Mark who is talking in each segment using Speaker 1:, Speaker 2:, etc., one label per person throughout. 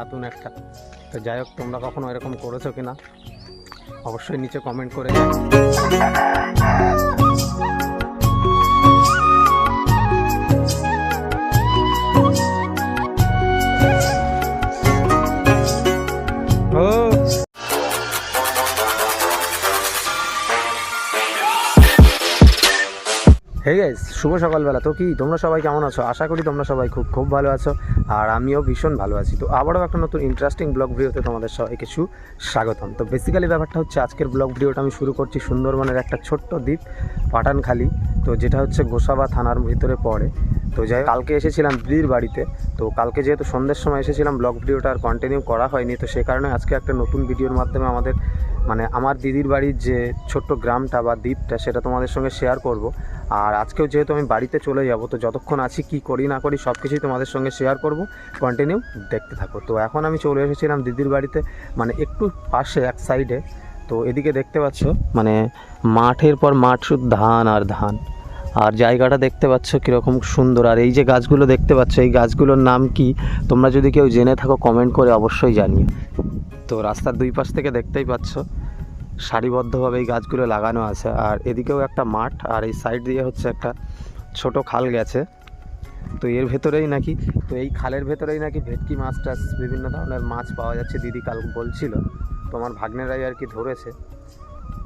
Speaker 1: দাতুন একটা। তো যাই হোক তোমরা কখনো এরকম করেছ কিনা? অবশ্যই নিচে কমেন্ট করে হে গাইস শুভ সকালবেলা। তো কি, তোমরা সবাই কেমন আছো? আশা করি তোমরা সবাই খুব খুব ভালো আছো, আর আমিও ভীষণ ভালো আছি। তো আবারও একটা নতুন ইন্টারেস্টিং ব্লগ ভিডিওতে তোমাদের সবাইকে সু স্বাগতম তো বেসিক্যালি ব্যাপারটা হচ্ছে, আজকের ব্লগ ভিডিওটা আমি শুরু করছি সুন্দরবনের একটা ছোট্ট দ্বীপ, পাটানখালি। তো যেটা হচ্ছে গোসাবা থানার ভিতরে পড়ে। তো যাই কালকে এসেছিলাম দিদির বাড়িতে। তো কালকে যেহেতু সন্ধ্যের সময় এসেছিলাম ব্লগ ভিডিওটা আর কন্টিনিউ করা হয়নি। তো সে কারণে আজকে একটা নতুন ভিডিওর মাধ্যমে আমাদের মানে আমার দিদির বাড়ির যে ছোট্ট গ্রামটা বা দ্বীপটা, সেটা তোমাদের সঙ্গে শেয়ার করব। আর আজকেও যেহেতু আমি বাড়িতে চলে যাব, তো যতক্ষণ আছি, কি করি, না করি সব কিছুই তোমাদের সঙ্গে শেয়ার করব। কন্টিনিউ দেখতে থাকো। তো এখন আমি চলে এসেছিলাম দিদির বাড়িতে মানে একটু পাশে, এক সাইডে তো এদিকে দেখতে পাচ্ছ মানে মাঠের পর মাঠ শুধু ধান আর ধান। আর জায়গাটা দেখতে পাচ্ছ কীরকম সুন্দর। আর এই যে গাছগুলো দেখতে পাচ্ছ, এই গাছগুলোর নাম কি? তোমরা যদি কেউ জেনে থাকো কমেন্ট করে অবশ্যই জানিও। তো রাস্তার দুই পাশ থেকে দেখতেই পাচ্ছ সারিবদ্ধভাবে এই গাছগুলো লাগানো আছে। আর এদিকেও একটা মাঠ, আর এই সাইড দিয়ে হচ্ছে একটা ছোট খাল গেছে। তো এর ভেতরেই নাকি, তো এই খালের ভেতরেই নাকি ভেটকি মাছ টাছ বিভিন্ন ধরনের মাছ পাওয়া যাচ্ছে, দিদি কাল বলছিল। তোমার ভাগ্নেরাই আর কি ধরেছে।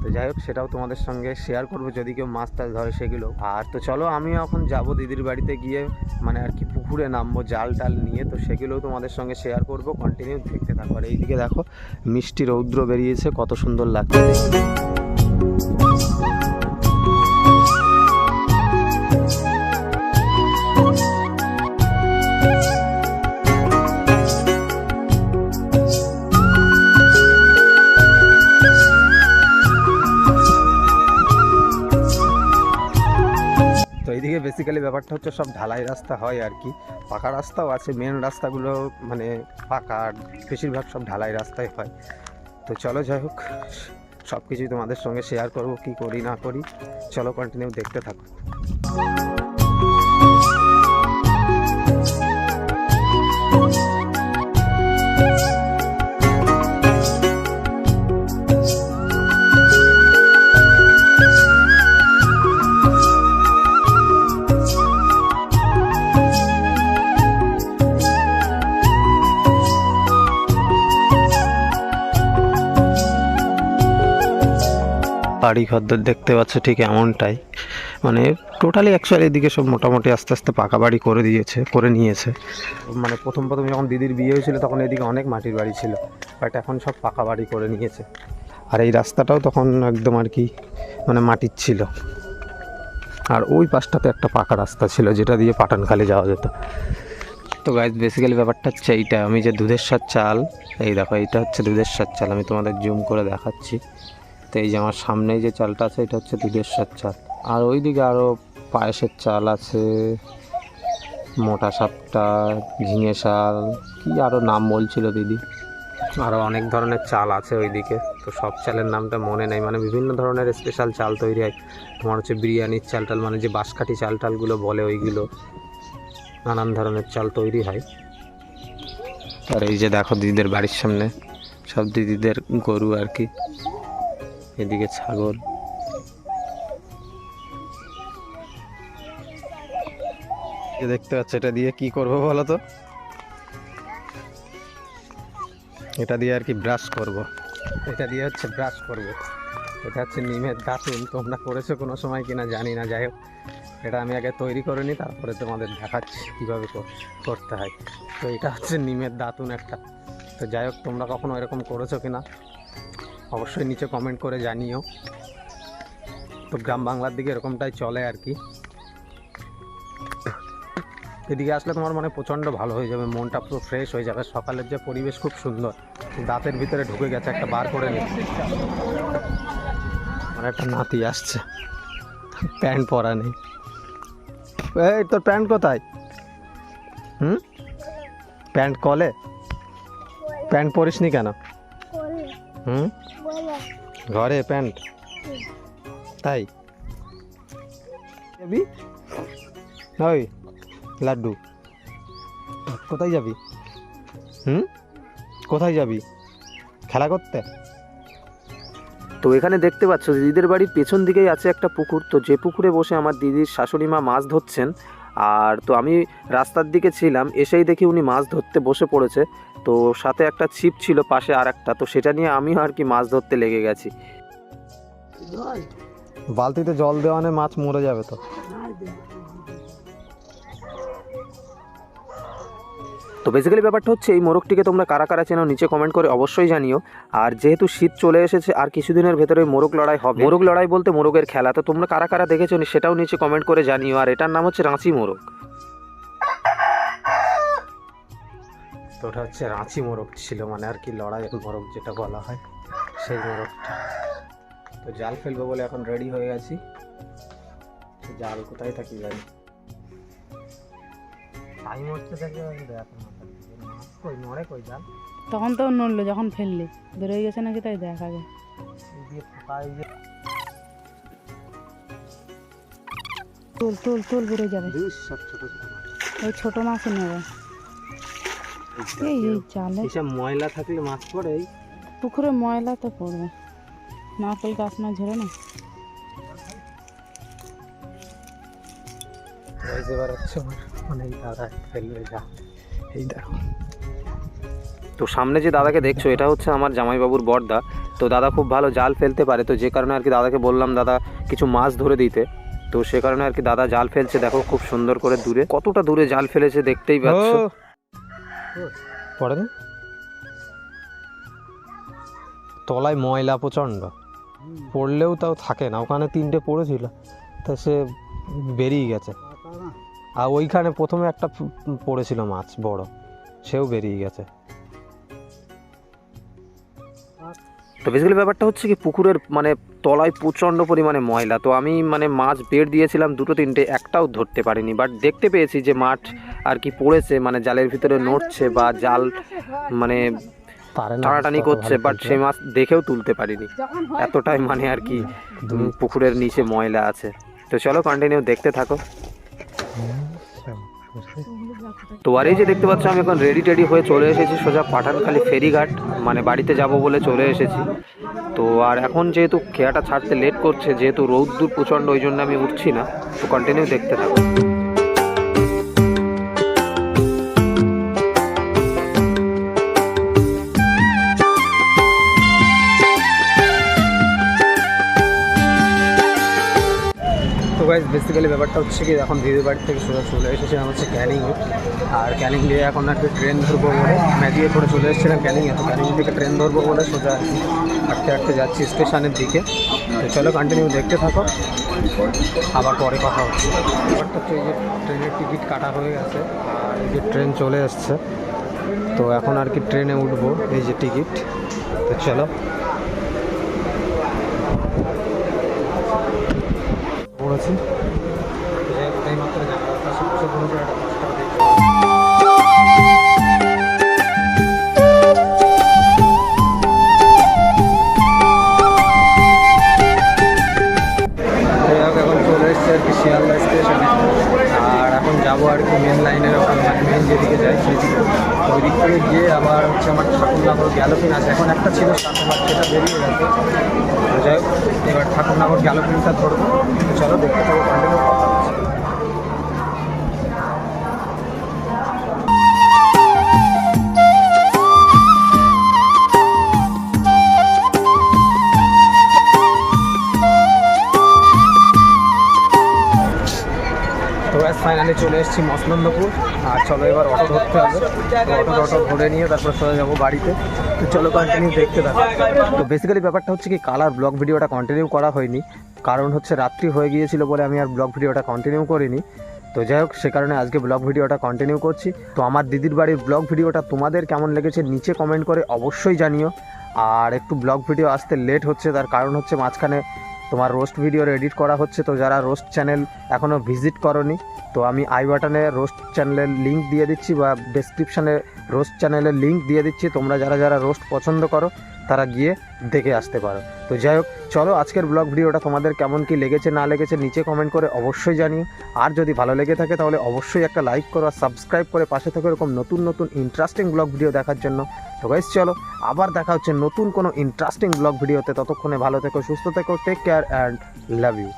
Speaker 1: তো যাই হোক, সেটাও তোমাদের সঙ্গে শেয়ার করব। যদি কেউ মাছ টাছ ধরে সেগুলো। আর তো চলো, আমিও এখন যাব দিদির বাড়িতে গিয়ে মানে আর কি পুকুরে নামবো, জাল টাল নিয়ে। তো সেগুলোও তোমাদের সঙ্গে শেয়ার করব কন্টিনিউ দেখতে থাকো। আর এইদিকে দেখো, মিষ্টি রৌদ্র বেরিয়েছে, কত সুন্দর লাগছে বেসিক্যালি ব্যাপারটা হচ্ছে সব ঢালাই রাস্তা হয় আর কি। পাকা রাস্তাও আছে মেন রাস্তাগুলো মানে পাকা, আর বেশিরভাগ সব ঢালাই রাস্তায় হয়। তো চলো যাই হোক সব কিছুই তোমাদের সঙ্গে শেয়ার করব, কী করি না করি। চলো কন্টিনিউ দেখতে থাকো। বাড়ি ঘরদর দেখতে পাচ্ছ ঠিক এমনটাই। মানে টোটালি অ্যাকচুয়ালি এদিকে সব মোটামুটি আস্তে আস্তে পাকা বাড়ি করে দিয়েছে, করে নিয়েছে। মানে প্রথম প্রথম যখন দিদির বিয়ে হয়েছিল তখন এদিকে অনেক মাটির বাড়ি ছিল বাট এখন সব পাকা বাড়ি করে নিয়েছে। আর এই রাস্তাটাও তখন একদম আর কি মানে মাটির ছিল। আর ওই পাশটাতে একটা পাকা রাস্তা ছিল যেটা দিয়ে পাটানখালি যাওয়া যেত। তো গাইজ বেসিক্যালি ব্যাপারটা হচ্ছে এইটা। আমি যে দুধের সার চাল, এই দেখো এইটা হচ্ছে দুধের সার চাল। আমি তোমাদের জুম করে দেখাচ্ছি। এই যে আমার সামনেই যে চালটা আছে, এটা হচ্ছে দুধের সার চাল। আর ওইদিকে আরও পায়েসের চাল আছে, মোটা সাপটা, ঝিঙে শাল, কি আরও নাম বলছিল দিদি? আরও অনেক ধরনের চাল আছে ওইদিকে। তো সব চালের নামটা মনে নেই মানে বিভিন্ন ধরনের স্পেশাল চাল তৈরি হয়। তোমার হচ্ছে বিরিয়ানির চাল টাল মানে যে বাঁশকাঠি চাল টালগুলো বলে ওইগুলো, নানান ধরনের চাল তৈরি হয়। আর এই যে দেখো দিদিদের বাড়ির সামনে, সব দিদিদের গরু আর কি। এদিকে ছাগল। দেখতে পাচ্ছ, এটা দিয়ে কি করব বলো তো? এটা দিয়ে আর কি ব্রাশ করব। এটা দিয়ে হচ্ছে ব্রাশ করব। এটা হচ্ছে নিমের দাঁতুন। তোমরা করেছ কোনো সময় কিনা জানি না, যাই হোক। এটা আমি আগে তৈরি করে নিই, তারপরে তোমাদের দেখাচ্ছি কীভাবে কর- করতে হয়। তো এটা হচ্ছে নিমের দাঁতুন একটা। তো যাই হোক, তোমরা কখনো এরকম করেছ কিনা? অবশ্যই নিচে কমেন্ট করে জানিও। তো গ্রাম বাংলার দিকে এরকমটাই চলে আর কি। এদিকে আসলে তোমার মানে প্রচণ্ড ভালো হয়ে যাবে মনটা পুরো ফ্রেশ হয়ে যাবে। সকালের যে পরিবেশ খুব সুন্দর দাঁতের ভিতরে ঢুকে গেছে একটা বার করে নিচ্ছে আমার একটা নাতি আসছে প্যান্ট পরা নেই। এই তোর প্যান্ট কোথায়? হুম? প্যান্ট কলে? প্যান্ট পরিসনি কেন? হুম? ঘরে প্যান্ট। তাই? যাবি? ওই লাড্ডু। কোথায় যাবি? হুম? কোথায় যাবি? খেলা করতে? তো এখানে দেখতে পাচ্ছ দিদিদের বাড়ির পেছন দিকেই আছে একটা পুকুর। তো যে পুকুরে বসে আমার দিদির শাশুড়ি মা মাছ ধরছেন আর তো আমি রাস্তার দিকে ছিলাম, এসেই দেখি উনি মাছ ধরতে বসে পড়েছে। তো সাথে একটা ছিপ ছিল পাশে আর একটা তো সেটা নিয়ে আমিও আর কি মাছ ধরতে লেগে গেছি। বালতিতে জল দেওয়া মাছ মরে যাবে তো। তো বেসিক্যালি ব্যাপারটা হচ্ছে এই মোরগটিকে তোমরা কারা কারা চেনো নিচে কমেন্ট করে অবশ্যই জানিও। আর যেহেতু শীত চলে এসেছে আর কিছুদিনের ভেতরে মোরগ লড়াই হবে। মোরগ লড়াই বলতে মোরগের খেলা। তো তোমরা কারা কারা দেখেছ নি সেটাও নিচে কমেন্ট করে জানিও। আর এটার নাম হচ্ছে রাঁচি মোরগ। তো ওটা হচ্ছে রাঁচি মোরগ ছিল মানে আর কি লড়াই মোরগ যেটা বলা হয় সেই মোরগটা। তো জাল ফেলব বলে এখন রেডি হয়ে গেছি জাল কোথায় থাকি জানি। টাইম হচ্ছে দেখে দেখ কই নড়ে কই জাল
Speaker 2: তখন তো নড়লো যখন ফেললি। বেরোয় গেছে নাকি তাই দেখ আগে
Speaker 1: এই দিয়ে ফাঁকা এই যে
Speaker 2: তুল তুল তুল বেরোয় যাবে।
Speaker 1: দুই সব ছোট ছোট মাছ।
Speaker 2: ওই ছোট মাছই নেবে। এই এই জালে।
Speaker 1: ময়লা থাকলে মাছ পড়ে এই।
Speaker 2: পুকুরে ময়লা তো পড়বে। নারকেল গাছ না ঝরে না।
Speaker 1: এবার হচ্ছে মানে এই দাদা ফেলবে যা এই দেখো। তো সামনে যে দাদাকে দেখছ এটা হচ্ছে আমার জামাইবাবুর বর্দা। তো দাদা খুব ভালো জাল ফেলতে পারে তো যে কারণে আর কি দাদাকে বললাম দাদা কিছু মাছ ধরে দিতে। তো সে কারণে আর কি দাদা জাল ফেলছে দেখো খুব সুন্দর করে দূরে। কতটা দূরে জাল ফেলেছে দেখতেই পাচ্ছ। পড়েনি? তলায় ময়লা প্রচণ্ড। পড়লেও তাও থাকে না ওখানে তিনটে পড়েছিল তা সে বেরিয়ে গেছে। আর ওইখানে প্রথমে একটা পড়েছিল মাছ বড়। সেও বেরিয়ে গেছে। তো বেসিক্যালি ব্যাপারটা হচ্ছে কি পুকুরের মানে তলায় প্রচণ্ড পরিমাণে ময়লা। তো আমি মানে মাছ বের দিয়েছিলাম দুটো তিনটে একটাও ধরতে পারিনি। বাট দেখতে পেয়েছি যে মাঠ আর কি পড়েছে মানে জালের ভিতরে নড়ছে বা জাল মানে টানাটানি করছে বাট সেই মাছ দেখেও তুলতে পারিনি। এতটাই মানে আর কি পুকুরের নিচে ময়লা আছে। তো চলো কন্টিনিউ দেখতে থাকো। তো আর এই যে দেখতে পাচ্ছ, আমি এখন রেডি টেডি হয়ে চলে এসেছি সোজা পাঠানখালি ফেরিঘাট মানে বাড়িতে যাব বলে চলে এসেছি। তো আর এখন যেহেতু খেয়াটা ছাড়তে লেট করছে, যেহেতু রৌদ্দুর প্রচণ্ড, ওই জন্য আমি উঠছি না। তো কন্টিনিউ দেখতে থাকো। গাইজ বেসিক্যালি ব্যাপারটা হচ্ছে কি, এখন দিদির বাড়ি থেকে সোজা চলে এসেছিলাম হচ্ছে ক্যানিংয়ে আর ক্যানিং দিয়ে এখন কি ট্রেন ধরবো বলে ম্যাজিয়ে করে চলে এসেছিলাম ক্যানিংয়ে তো ক্যানিং থেকে ট্রেন ধরবো বলে সোজা আর কি হাঁটতে হাঁটতে যাচ্ছি স্টেশনের দিকে। তো চলো কন্টিনিউ দেখতে থাকো। আবার পরে কথা হচ্ছে। ব্যাপারটা হচ্ছে এই যে ট্রেনের টিকিট কাটা হয়ে গেছে, আর এই যে ট্রেন চলে এসছে। তো এখন আর কি ট্রেনে উঠবো, এই যে টিকিট তো চলো। পড়েছি এবার ঠাকুরনগর গ্যালোপিনটা ধরবো তো চলো দেখতে পাবো কন্টিনিউ তো ব্যাস ফাইনালি চলে এসেছি মসলন্দপুর আর চলো এবার অটো ধরতে হবে। অটো অটো ধরে নিয়ে তারপর চলে যাব বাড়িতে। তো চলো কন্টিনিউ দেখতে থাকো। তো বেসিক্যালি ব্যাপারটা হচ্ছে কি কালার ব্লগ ভিডিওটা কন্টিনিউ করা হয়নি। কারণ হচ্ছে রাত্রি হয়ে গিয়েছিল বলে আমি আর ব্লগ ভিডিওটা কন্টিনিউ করিনি। তো যাই হোক, সে কারণে আজকে ব্লগ ভিডিওটা কন্টিনিউ করছি। তো আমার দিদির বাড়ির ব্লগ ভিডিওটা তোমাদের কেমন লেগেছে নিচে কমেন্ট করে অবশ্যই জানিও। আর একটু ব্লগ ভিডিও আসতে লেট হচ্ছে, তার কারণ হচ্ছে মাঝখানে তোমার রোস্ট ভিডিওর এডিট করা হচ্ছে, তো যারা রোস্ট চ্যানেল এখনও ভিজিট করনি, তো আমি আই বাটনে রোস্ট চ্যানেলের লিঙ্ক দিয়ে দিচ্ছি বা ডেসক্রিপশানে রোস্ট চ্যানেলের লিঙ্ক দিয়ে দিচ্ছি। তোমরা যারা যারা রোস্ট পছন্দ করো তারা গিয়ে দেখে আসতে পারো। তো যাই হোক, চলো আজকের ব্লগ ভিডিওটা তোমাদের কেমন কি লেগেছে, না লেগেছে নিচে কমেন্ট করে অবশ্যই জানিও। আর যদি ভালো লেগে থাকে তাহলে অবশ্যই একটা লাইক করো আর সাবস্ক্রাইব করে পাশে থেকে এরকম নতুন নতুন ইন্টারেস্টিং ব্লগ ভিডিও দেখার জন্য। তো গাইস চলো আবার দেখা হচ্ছে নতুন কোনো ইন্টারেস্টিং ব্লগ ভিডিওতে ততক্ষণে ভালো থেকো, সুস্থ থেকো take care and love you